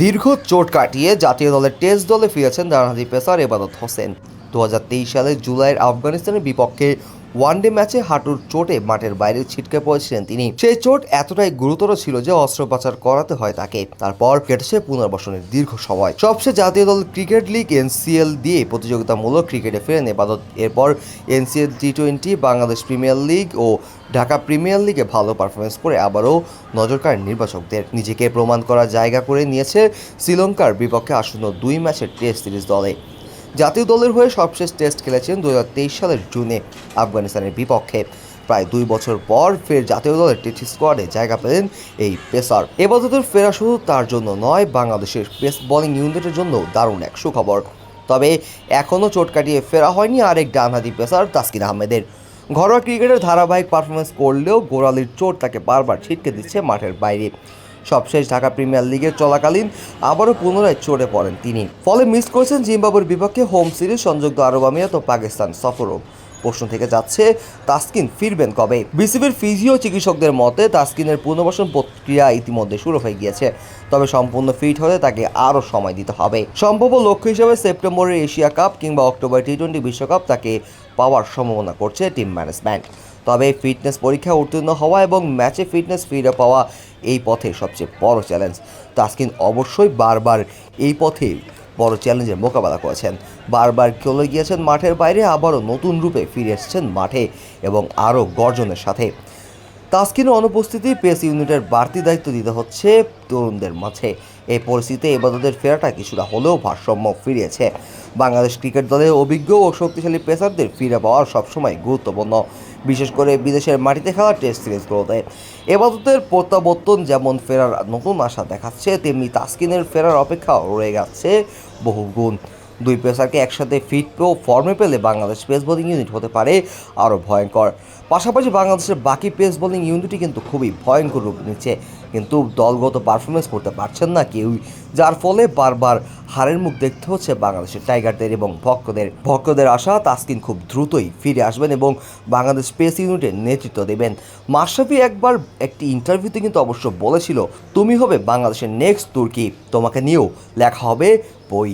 দীর্ঘ চোট কাটিয়ে জাতীয় দলের টেস্ট দলে ফিরেছেন ডানহাতি পেসার এবাদত হোসেন। দুহাজার তেইশ সালে জুলাইয়ের আফগানিস্তানের বিপক্ষে ওয়ানডে ম্যাচে হাঁটুর চোটে মাঠের বাইরে ছিটকে পড়েছিলেন তিনি। সেই চোট এতটাই গুরুতর ছিল যে অস্ত্রোপচার করাতে হয় তাকে। তারপর কেটেছে পুনর্বাসনের দীর্ঘ সময়। সবচেয়ে জাতীয় দল ক্রিকেট লিগ, এনসিএল দিয়ে প্রতিযোগিতামূলক ক্রিকেটে ফেরেন এবাদত এরপর NCL T twenty Bangladesh premier league ও ঢাকা প্রিমিয়ার লিগে ভালো পারফরমেন্স করে আবারও নজর কাড়েন নির্বাচকদের। নিজেকে প্রমাণ করার জায়গা করে নিয়েছে শ্রীলঙ্কার বিপক্ষে আসন্ন দুই ম্যাচের টেস্ট সিরিজ দলে। জাতীয় দলের হয়ে সবশেষ টেস্ট খেলেছেন দু হাজার তেইশ সালের জুনে আফগানিস্তানের বিপক্ষে। প্রায় দুই বছর পর ফের জাতীয় দলের টেস্ট স্কোয়াডে জায়গা পেলেন এই পেসার। এবাদতের ফেরা শুধু তার জন্য নয়, বাংলাদেশের পেস বোলিং ইউনিটের জন্য দারুণ এক সুখবর। তবে এখনও চোট কাটিয়ে ফেরা হয়নি আরেক ডানহাতি পেসার তাসকিন আহমেদের। ঘরোয়া ক্রিকেটের ধারাবাহিক পারফরমেন্স করলেও গোড়ালির চোট তাকে বারবার ছিটকে দিচ্ছে মাঠের বাইরে। সবশেষ ঢাকা প্রিমিয়ার লিগের চলাকালীন আবারও পুনরায় চড়ে পড়েন তিনি। ফলে মিস করেছেন জিম্বাবুয়ের বিপক্ষে হোম সিরিজ সংযুক্ত আরব আমিরাত ও পাকিস্তান সফরও। প্রশ্ন থেকে যাচ্ছে, তাসকিন ফিরবেন কবে? বিসিবির ফিজিও চিকিৎসকদের মতে, তাসকিনের পুনর্বাসন প্রক্রিয়া ইতিমধ্যে শুরু হয়ে গিয়েছে। তবে সম্পূর্ণ ফিট হতে তাকে আরও সময় দিতে হবে। সম্ভাব্য লক্ষ্য হিসেবে সেপ্টেম্বরের এশিয়া কাপ কিংবা অক্টোবর টি টোয়েন্টি বিশ্বকাপ তাকে পাওয়ার সম্ভাবনা করছে টিম ম্যানেজমেন্ট। তবে ফিটনেস পরীক্ষা উত্তীর্ণ হওয়া এবং ম্যাচে ফিটনেস ফিরে পাওয়া এই পথে সবচেয়ে বড় চ্যালেঞ্জ। তাসকিন অবশ্যই বারবার এই পথে বড় চ্যালেঞ্জের মোকাবেলা করেছেন। বারবার চলে গিয়েছেন মাঠের বাইরে, আবারও নতুন রূপে ফিরে এসেছেন মাঠে এবং আরও গর্জনের সাথে। তাসকিনের অনুপস্থিতি পেস ইউনিটের বাড়তি দায়িত্ব দিতে হচ্ছে তরুণদের মাঝে। এই পরিস্থিতিতে এবাদতের ফেরাটা কিছুটা হলেও ভারসাম্য ফিরিয়েছে। বাংলাদেশ ক্রিকেট দলের অভিজ্ঞ ও শক্তিশালী পেসারদের ফিরে পাওয়া সবসময় গুরুত্বপূর্ণ। বিশেষ করে বিদেশের মাটিতে খেলা টেস্ট সিরিজগুলোতে এবাদতের প্রত্যাবর্তন যেমন ফেরার নতুন আশা দেখাচ্ছে, তেমনি তাসকিনের ফেরার অপেক্ষাও রয়ে গেছে বহু গুণ। দুই পেসারকে একসাথে ফিট ও ফর্মে পেলে বাংলাদেশ পেস বোলিং ইউনিট হতে পারে আরও ভয়ঙ্কর। পাশাপাশি বাংলাদেশের বাকি পেস বোলিং ইউনিটই কিন্তু খুবই ভয়ঙ্কর রূপ নিচ্ছে। কিন্তু দলগত পারফরমেন্স করতে পারছেন না কেউই, যার ফলে বারবার হারের মুখ দেখতে হচ্ছে বাংলাদেশের টাইগারদের এবং ভক্তদের। ভক্তদের আশা তাসকিন খুব দ্রুতই ফিরে আসবেন এবং বাংলাদেশ স্পেস ইউনিটের নেতৃত্ব দেবেন। মাশরাফি একবার একটি ইন্টারভিউতে কিন্তু অবশ্য বলেছিল, তুমি হবে বাংলাদেশের নেক্সট তুর্কি। তোমাকে নিয়েও লেখা হবে বই।